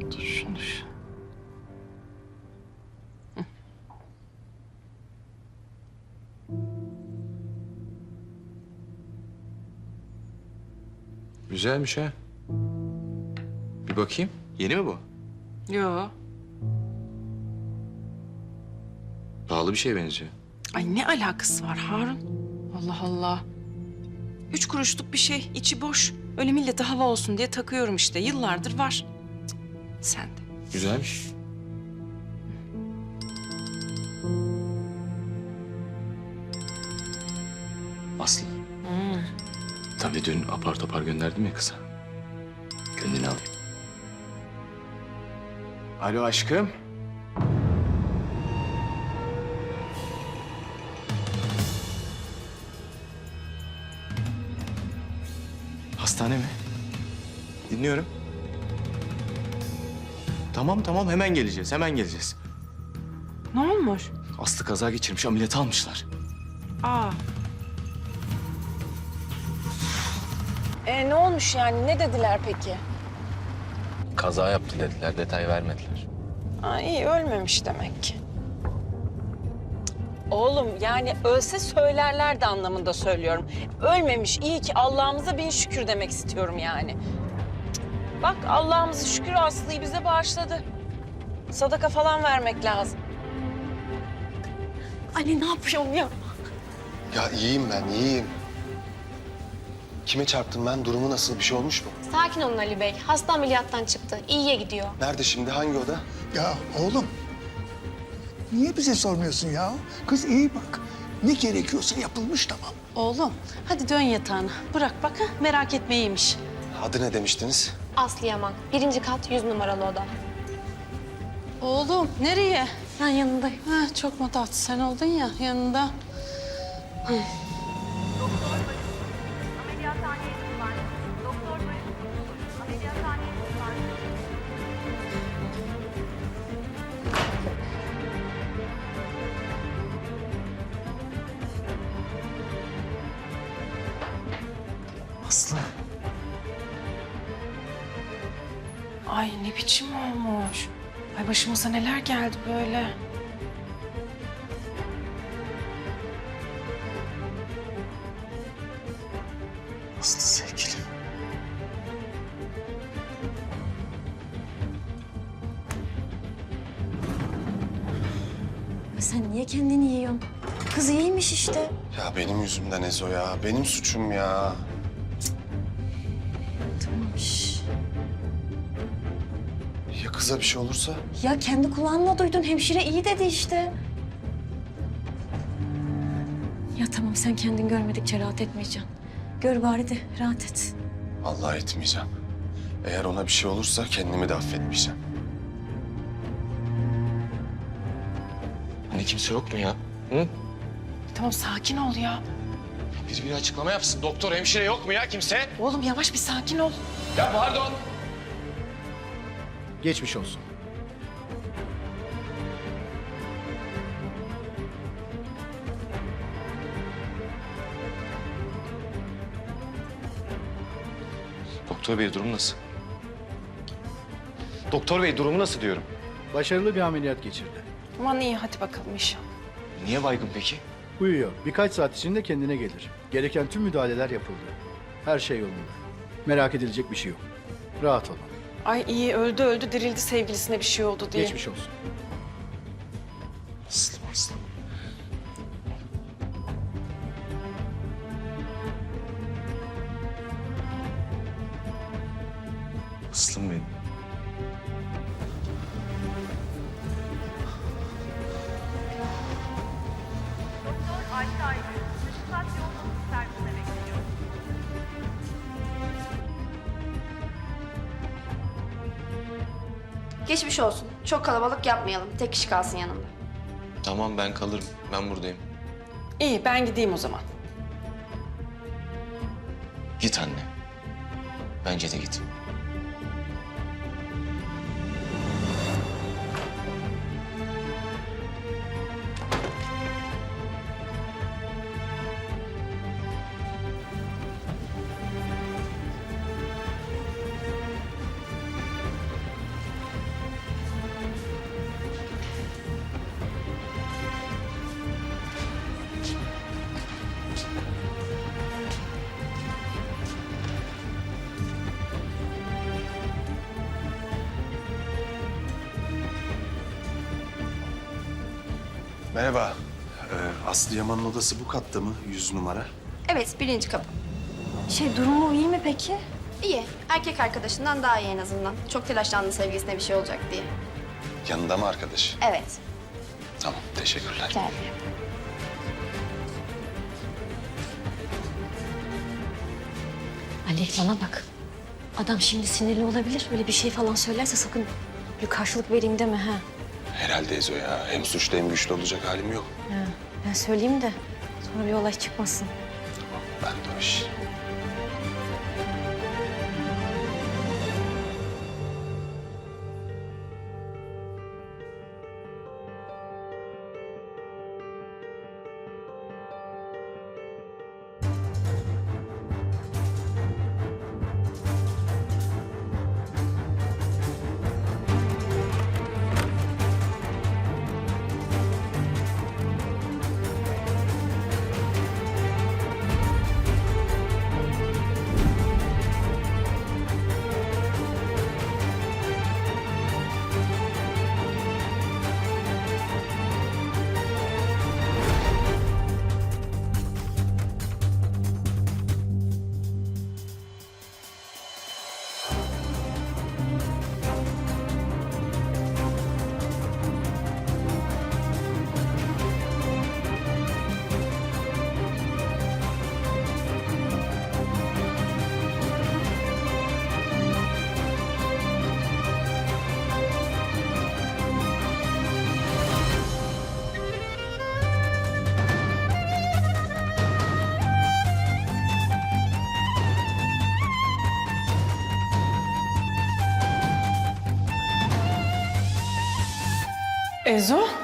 Dur şunu şu. Güzelmiş ha. Bir bakayım. Yeni mi bu? Yo. Pahalı bir şeye benziyor. Ay ne alakası var Harun? Allah Allah. Üç kuruşluk bir şey, içi boş. Öyle millete hava olsun diye takıyorum işte. Yıllardır var. Sen de. Güzelmiş. Aslı. Tabii dün apar topar gönderdim ya kıza. Gönlünü alayım. Alo aşkım. Hastane mi? Dinliyorum. Tamam tamam hemen geleceğiz hemen geleceğiz. Ne olmuş? Aslı kaza geçirmiş ameliyata almışlar. Aa. E ne olmuş yani? Ne dediler peki? Kaza yaptı dediler detay vermediler. Aa, iyi ölmemiş demek ki. Oğlum yani ölse söylerlerdi anlamında söylüyorum. Ölmemiş iyi ki Allah'ımıza bin şükür demek istiyorum yani. Bak Allah'ımıza şükür Aslı'yı bize bağışladı. Sadaka falan vermek lazım. Anne ne yapıyorsun ya? Ya iyiyim ben, iyiyim. Kime çarptım ben? Durumu nasıl? Bir şey olmuş mu? Sakin olun Ali Bey. Hasta ameliyattan çıktı. İyiye gidiyor. Nerede şimdi? Hangi oda? Ya oğlum, niye bize sormuyorsun ya? Kız iyi bak. Ne gerekiyorsa yapılmış tamam. Oğlum hadi dön yatağına. Bırak bak ha merak etme iyiymiş. Adı ne demiştiniz? Aslı Yaman. Birinci kat 100 numaralı oda. Oğlum nereye? Ben yanındayım. Ha, çok mutat sen oldun ya yanında. Ameliyathaneye Ay başımıza neler geldi böyle. Aslı sevgilim. Sen niye kendini yiyorsun? Kız iyiymiş işte. Ya benim yüzümden Ezo ya. Benim suçum ya. Kıza bir şey olursa? Ya kendi kulağınla duydun. Hemşire iyi dedi işte. Ya tamam sen kendin görmedikçe rahat etmeyeceksin. Gör bari de rahat et. Allah etmeyeceğim. Eğer ona bir şey olursa kendimi de affetmeyeceğim. Hani kimse yok mu ya? Hı? Tamam sakin ol ya. Bir bir açıklama yapsın. Doktor, hemşire yok mu ya kimse? Oğlum yavaş bir sakin ol. Ya pardon. Geçmiş olsun. Doktor bey durum nasıl? Doktor bey durumu nasıl diyorum? Başarılı bir ameliyat geçirdi. Aman iyi hadi bakalım inşallah. Niye baygın peki? Uyuyor. Birkaç saat içinde kendine gelir. Gereken tüm müdahaleler yapıldı. Her şey yolunda. Merak edilecek bir şey yok. Rahat olun. Ay iyi öldü öldü dirildi sevgilisine bir şey oldu diye. Geçmiş olsun. Aslı, Aslı. Aslım benim. Geçmiş olsun. Çok kalabalık yapmayalım. Tek kişi kalsın yanımda. Tamam ben kalırım. Ben buradayım. İyi ben gideyim o zaman. Git anne. Bence de git. Merhaba. Ee, Aslı Yaman'ın odası bu katta mı? Yüz numara. Evet birinci kapı. Şey durumu iyi mi peki? İyi. Erkek arkadaşından daha iyi en azından. Çok telaşlandı sevgilisine bir şey olacak diye. Yanında mı arkadaş? Evet. Tamam, teşekkürler. Rica ederim. Ali bana bak. Adam şimdi sinirli olabilir. Böyle bir şey falan söylerse sakın bir karşılık vereyim deme ha. Herhalde Ezo ya. Hem suçlu hem güçlü olacak halim yok. ha. Ben söyleyeyim de sonra bir olay çıkmasın. Ben de o iş. Ezo?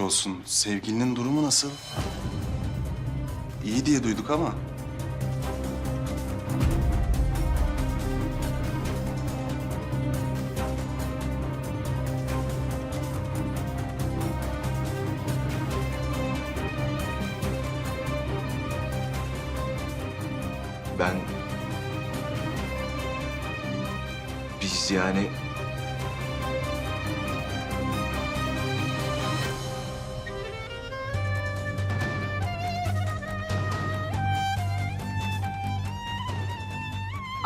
Olsun. Sevgilinin durumu nasıl? İyi diye duyduk ama. Ben... Biz yani...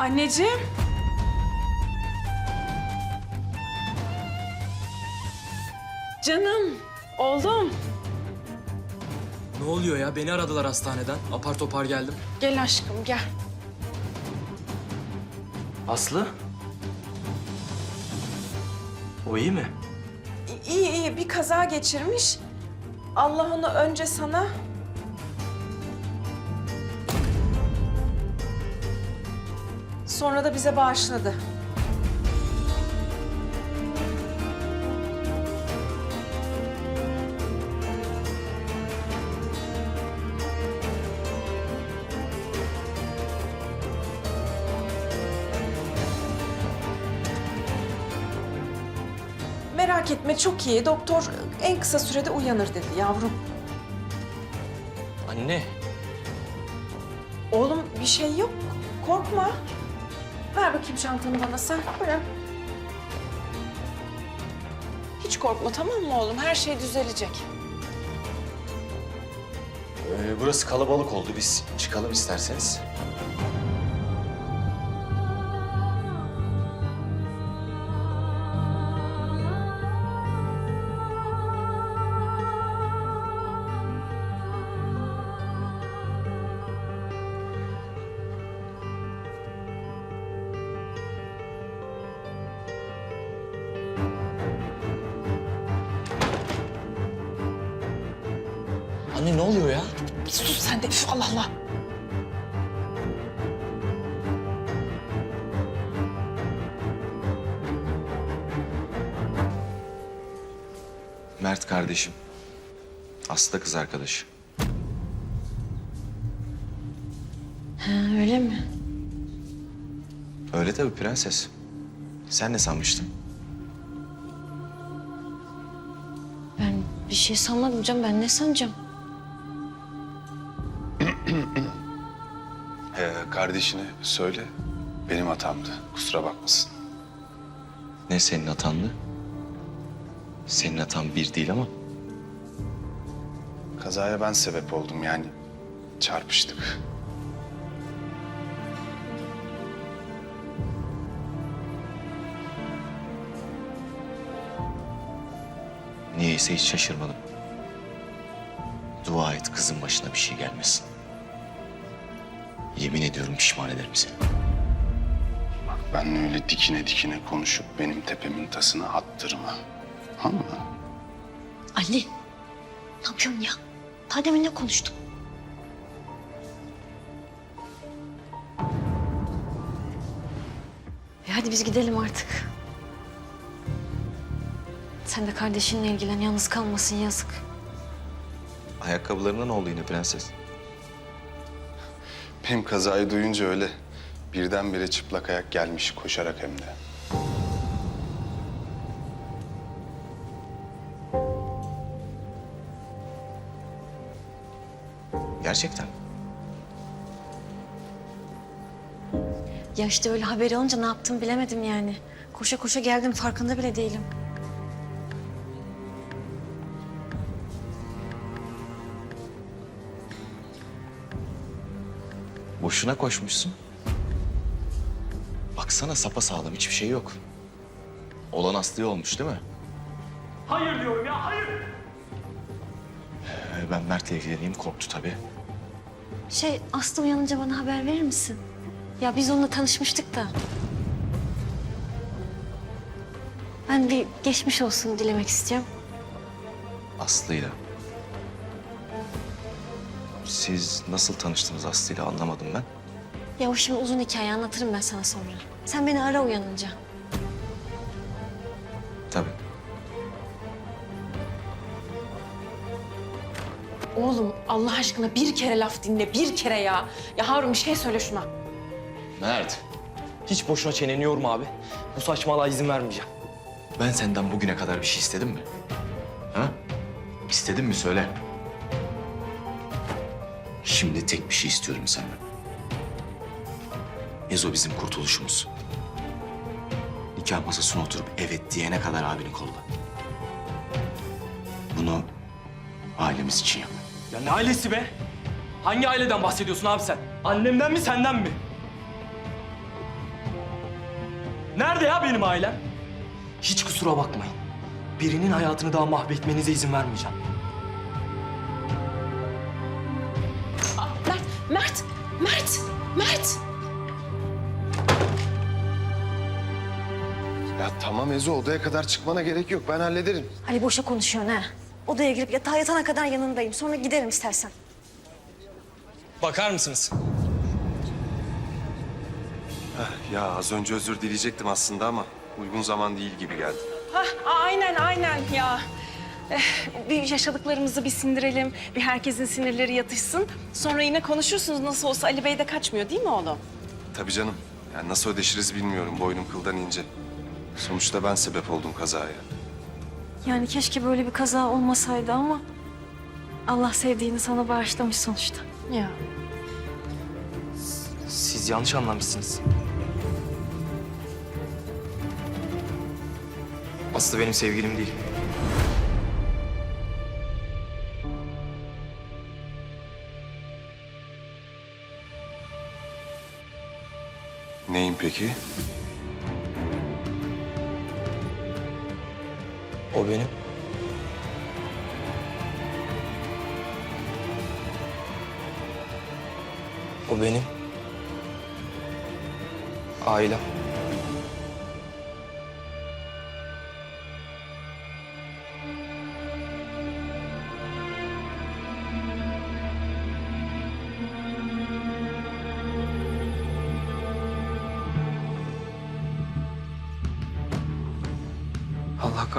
Anneciğim. Canım, oğlum. Ne oluyor ya? Beni aradılar hastaneden. Apar topar geldim. Gel aşkım, gel. Aslı? O iyi mi? İyi iyi, bir kaza geçirmiş. Allah onu önce sana... Sonra da bize bağışladı. Merak etme çok iyi. Doktor en kısa sürede uyanır dedi yavrum. Anne. Oğlum bir şey yok. Korkma. Ver bakayım çantanı bana sen. Bırak. Hiç korkma tamam mı oğlum? Her şey düzelecek. Ee, burası kalabalık oldu. Biz çıkalım isterseniz. Sus sen de. Üf, Allah Allah. Mert kardeşim. Aslı da kız arkadaşı. Ha, öyle mi? Öyle tabii prenses. Sen ne sanmıştın? Ben bir şey sanmadım canım. Ben ne sanacağım? Ee, kardeşine söyle. Benim hatamdı. Kusura bakmasın. Ne senin hatandı? Senin hatan bir değil ama Kazaya ben sebep oldum yani. Çarpıştık. niyeyse hiç şaşırmadım. Dua et kızın başına bir şey gelmesin. Yemin ediyorum pişman ederim seni. Bak benle öyle dikine dikine konuşup benim tepemin tasını attırma. Tamam mı? Ali. Ne yapıyorsun ya? Daha demin ne konuştuk? E hadi biz gidelim artık. Sen de kardeşinle ilgilen. Yalnız kalmasın yazık. Ayakkabılarına ne oldu yine prenses? Benim kazayı duyunca öyle birdenbire çıplak ayak gelmiş koşarak hem de. Gerçekten. Ya işte öyle haberi alınca ne yaptım bilemedim yani. Koşa koşa geldim farkında bile değilim. Boşuna koşmuşsun. Baksana sapa sağlam hiçbir şey yok. Olan Aslı'ya olmuş değil mi? Hayır diyorum ya hayır. Ee, Ben Mert'le ilgileneyim korktu tabii. Şey Aslı uyanınca bana haber verir misin? Ya biz onunla tanışmıştık da. Ben bir geçmiş olsun dilemek istiyorum. Aslı'yla. Siz nasıl tanıştınız Aslı'yla anlamadım ben. Ya o şimdi uzun hikaye anlatırım ben sana sonra. Sen beni ara uyanınca. Tabii. Oğlum Allah aşkına bir kere laf dinle. Bir kere ya. Ya Harun bir şey söyle şuna. Mert. Hiç boşuna çeneni yorma abi. Bu saçmalığa izin vermeyeceğim. Ben senden bugüne kadar bir şey istedim mi? Ha? İstedim mi söyle. Şimdi tek bir şey istiyorum senden. Ezo bizim kurtuluşumuz. Nikah masasına oturup evet diyene kadar abini kolla. Bunu ailemiz için yap. Ya ne ailesi be? Hangi aileden bahsediyorsun abi sen? Annemden mi senden mi? Nerede ya benim ailem? Hiç kusura bakmayın. Birinin hayatını daha mahvetmenize izin vermeyeceğim. Tamam Ezo odaya kadar çıkmana gerek yok. Ben hallederim. Ali boşa konuşuyorsun ha. Odaya girip yatağa yatana kadar yanındayım. Sonra giderim istersen. Bakar mısınız? Ya az önce özür dileyecektim aslında ama uygun zaman değil gibi geldi. Hah, aynen aynen ya. Eh, bir yaşadıklarımızı bir sindirelim. Bir herkesin sinirleri yatışsın. Sonra yine konuşursunuz. Nasıl olsa Ali Bey de kaçmıyor değil mi oğlum? Tabii canım. Yani nasıl ödeşiriz bilmiyorum. Boynum kıldan ince. Sonuçta ben sebep oldum kazaya. Yani keşke böyle bir kaza olmasaydı ama... Allah sevdiğini sana bağışlamış sonuçta. Ya. Siz yanlış anlamışsınız. Aslı benim sevgilim değil. Neyim peki? O benim. O benim. Ailem.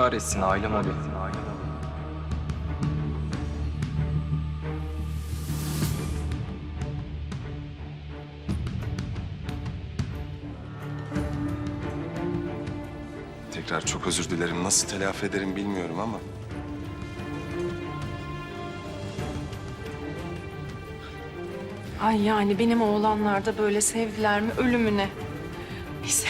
Kahretsin ailem o benim. Tekrar çok özür dilerim. Nasıl telafi ederim bilmiyorum ama. Ay yani benim oğlanlar da böyle sevdiler mi ölümüne. Neyse.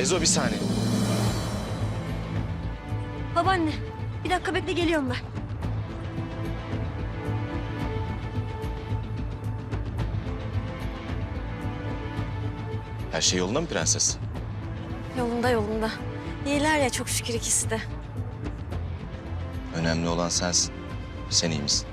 Ezo bir saniye. Babaanne bir dakika bekle geliyorum ben. Her şey yolunda mı prenses? Yolunda yolunda. İyiler ya çok şükür ikisi de. Önemli olan sensin. Sen iyi misin?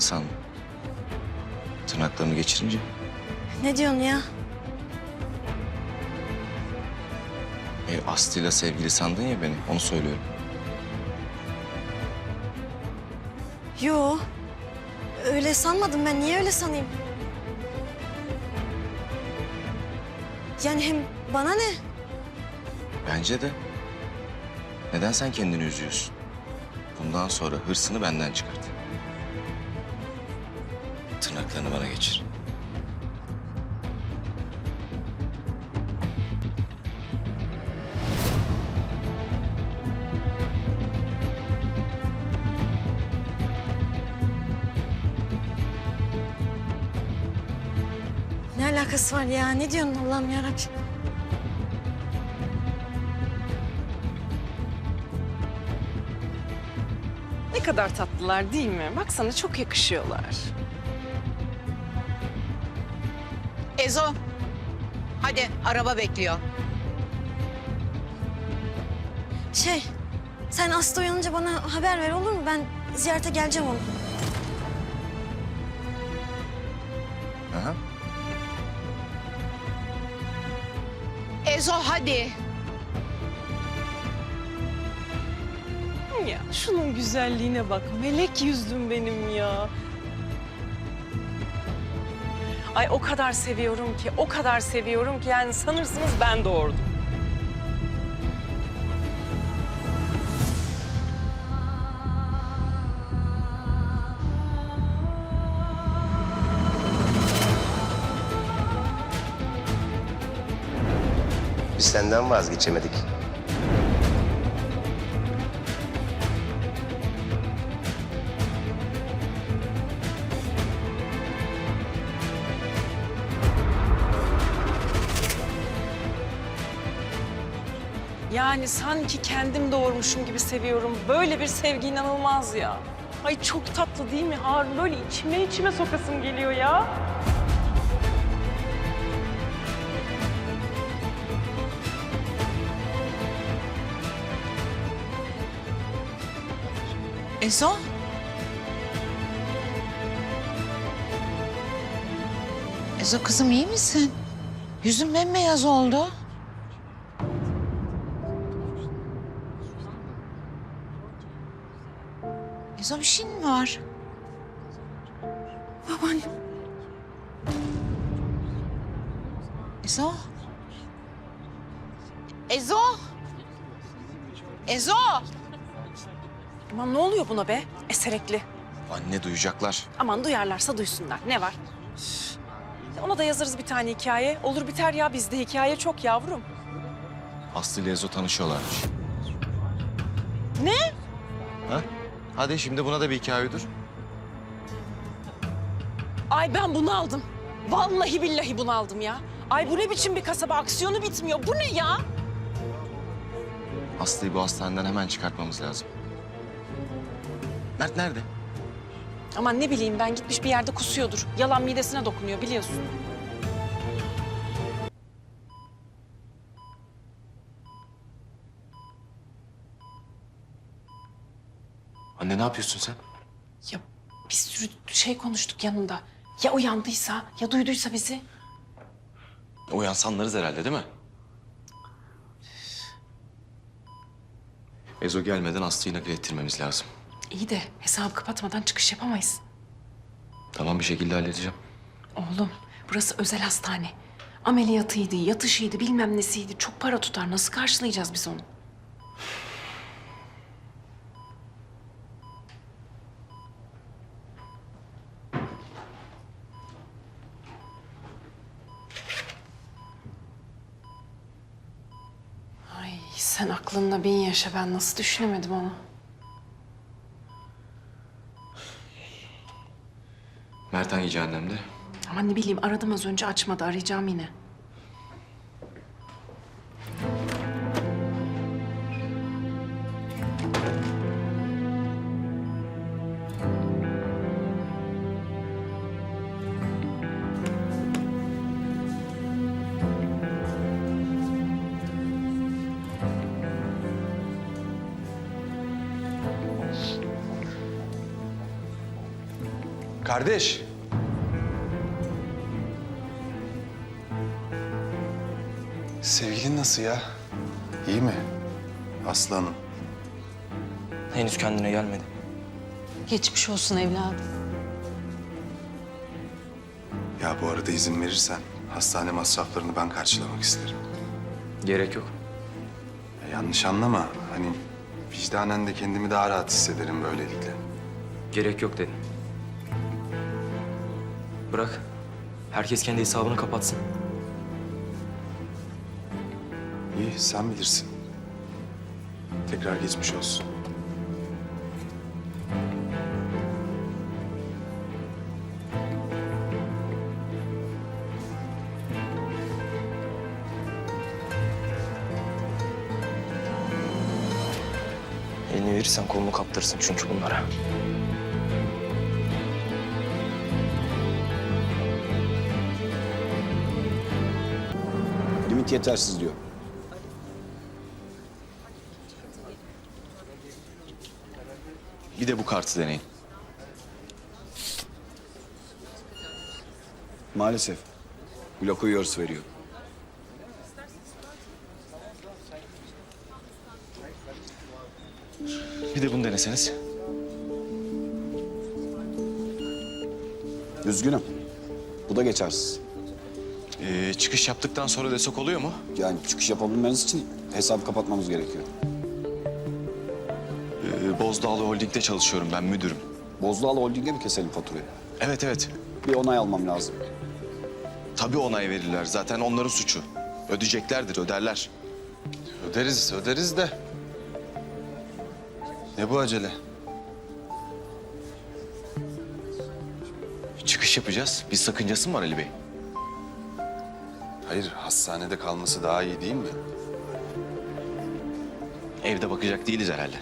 Kanadı sandım. Tırnaklarını geçirince Ne diyorsun ya? e, Aslı'yla sevgili sandın ya beni. Onu söylüyorum. Yo. Öyle sanmadım ben. Niye öyle sanayım? Yani hem bana ne? Bence de. Neden sen kendini üzüyorsun? Bundan sonra hırsını benden çıkart. Tırnaklarını bana geçir. Ne alakası var ya? Ne diyorsun Allah'ım yarabbim? Ne kadar tatlılar değil mi? Baksana çok yakışıyorlar. Ezo. Hadi araba bekliyor. Şey, sen Aslı uyanınca bana haber ver olur mu? Ben ziyarete geleceğim onu. Aha. Ezo hadi. Ya şunun güzelliğine bak. Melek yüzlüm benim ya. Ay o kadar seviyorum ki, o kadar seviyorum ki yani sanırsınız ben doğurdum. Biz senden vazgeçemedik. Yani sanki kendim doğurmuşum gibi seviyorum. Böyle bir sevgi inanılmaz ya. Ay çok tatlı değil mi Harun? Böyle içime içime sokasım geliyor ya. Ezo. Ezo kızım iyi misin? Yüzün bembeyaz oldu. Ezo bir şey mi var? Babaannem. Ezo. Ezo. Ezo. Aman ne oluyor buna be? Eserekli. Anne duyacaklar. Aman duyarlarsa duysunlar. Ne var? Üf. Ona da yazarız bir tane hikaye. Olur biter ya bizde hikaye çok yavrum. Aslı ile Ezo tanışıyorlarmış. Ne? Ha? Hadi şimdi buna da bir hikaye uydur. Ay ben bunu aldım. Vallahi billahi bunu aldım ya. Ay bu ne biçim bir kasaba aksiyonu bitmiyor. Bu ne ya? Aslı'yı bu hastaneden hemen çıkartmamız lazım. Mert nerede? Aman ne bileyim ben gitmiş bir yerde kusuyordur. Yalan midesine dokunuyor biliyorsun. Ne yapıyorsun sen? Ya bir sürü şey konuştuk yanında. Ya uyandıysa, ya duyduysa bizi? Uyansa anlarız herhalde değil mi? Ezo gelmeden Aslı'yı nakil ettirmemiz lazım. İyi de hesabı kapatmadan çıkış yapamayız. Tamam bir şekilde halledeceğim. Oğlum, burası özel hastane. Ameliyatıydı, yatışıydı, bilmem nesiydi. Çok para tutar. Nasıl karşılayacağız biz onu? Ay sen aklınla bin yaşa. Ben nasıl düşünemedim onu? Mert hangi cehennemde? Aman ne bileyim aradım az önce açmadı. Arayacağım yine. Kardeş. Sevgilin nasıl ya? İyi mi? Aslanım. Henüz kendine gelmedi. Geçmiş olsun evladım. Ya bu arada izin verirsen hastane masraflarını ben karşılamak isterim. Gerek yok. Ya yanlış anlama. Hani vicdanen de kendimi daha rahat hissederim böylelikle. Gerek yok dedim. Bırak. Herkes kendi hesabını kapatsın. İyi sen bilirsin. Tekrar geçmiş olsun. Elini verirsen kolunu kaptırırsın çünkü bunlara. Yetersiz diyor. Bir de bu kartı deneyin. Maalesef. Blokuyoruz veriyor. Bir de bunu deneseniz. Üzgünüm. Bu da geçersiz. Ee, çıkış yaptıktan sonra desek oluyor mu? Yani çıkış yapabilmeniz için hesabı kapatmamız gerekiyor. Ee, Bozdağlı Holding'de çalışıyorum ben müdürüm. Bozdoğalı Holding'e mi keselim faturayı? Evet evet. Bir onay almam lazım. Tabii onay verirler. Zaten onların suçu. Ödeyeceklerdir, öderler. Öderiz, öderiz de. Ne bu acele? Çıkış yapacağız. Bir sakıncası mı var Ali Bey? Hayır, hastanede kalması daha iyi değil mi? Evde bakacak değiliz herhalde.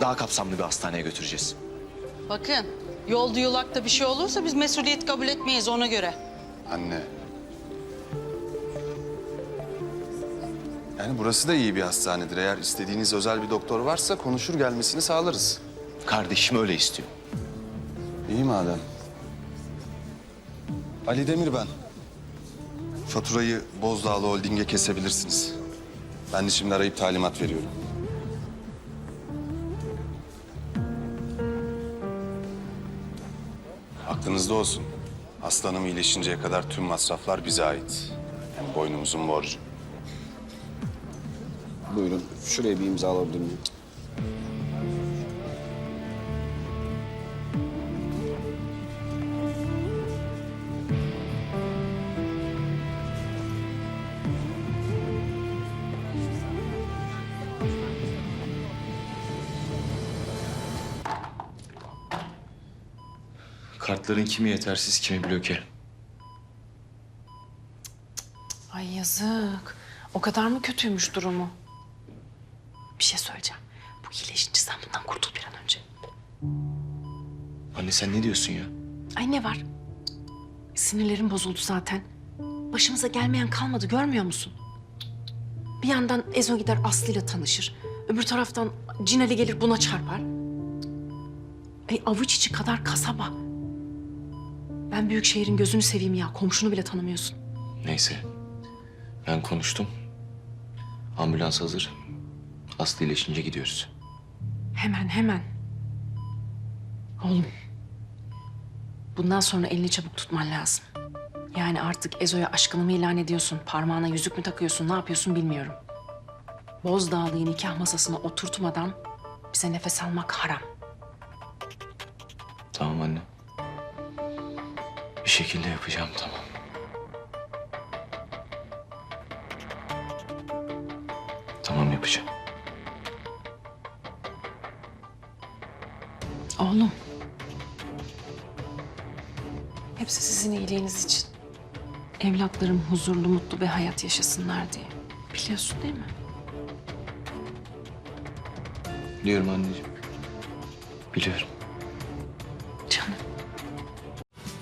Daha kapsamlı bir hastaneye götüreceğiz. Bakın yolda yolakta bir şey olursa biz mesuliyet kabul etmeyiz ona göre. Anne. Yani burası da iyi bir hastanedir. Eğer istediğiniz özel bir doktor varsa konuşur gelmesini sağlarız. Kardeşim öyle istiyor. İyi madem. Ali Demir ben. Faturayı Bozdağlı Holding'e kesebilirsiniz. Ben de şimdi arayıp talimat veriyorum. Aklınızda olsun. Aslanım iyileşinceye kadar tüm masraflar bize ait. Yani boynumuzun borcu. Buyurun. Şuraya bir imza alabilir miyim? Kartların kimi yetersiz, kimi bloke. Ay yazık. O kadar mı kötüymüş durumu? Bir şey söyleyeceğim. Bu iyileşince sen bundan kurtul bir an önce. Anne sen ne diyorsun ya? Ay ne var? Sinirlerim bozuldu zaten. Başımıza gelmeyen kalmadı görmüyor musun? Bir yandan Ezo gider Aslı ile tanışır. Öbür taraftan Cinali gelir buna çarpar. Ay avuç içi kadar kasaba. Ben büyük şehrin gözünü seveyim ya. Komşunu bile tanımıyorsun. Neyse. Ben konuştum. Ambulans hazır. Aslı iyileşince gidiyoruz. Hemen hemen. Oğlum. Bundan sonra elini çabuk tutman lazım. Yani artık Ezo'ya aşkını mı ilan ediyorsun? Parmağına yüzük mü takıyorsun? Ne yapıyorsun bilmiyorum. Bozdağlı'yı nikah masasına oturtmadan bize nefes almak haram. Tamam anne. Şekilde yapacağım tamam. Tamam yapacağım. Oğlum. Hepsi sizin iyiliğiniz için. Evlatlarım huzurlu, mutlu bir hayat yaşasınlar diye. Biliyorsun değil mi? Biliyorum anneciğim. Biliyorum.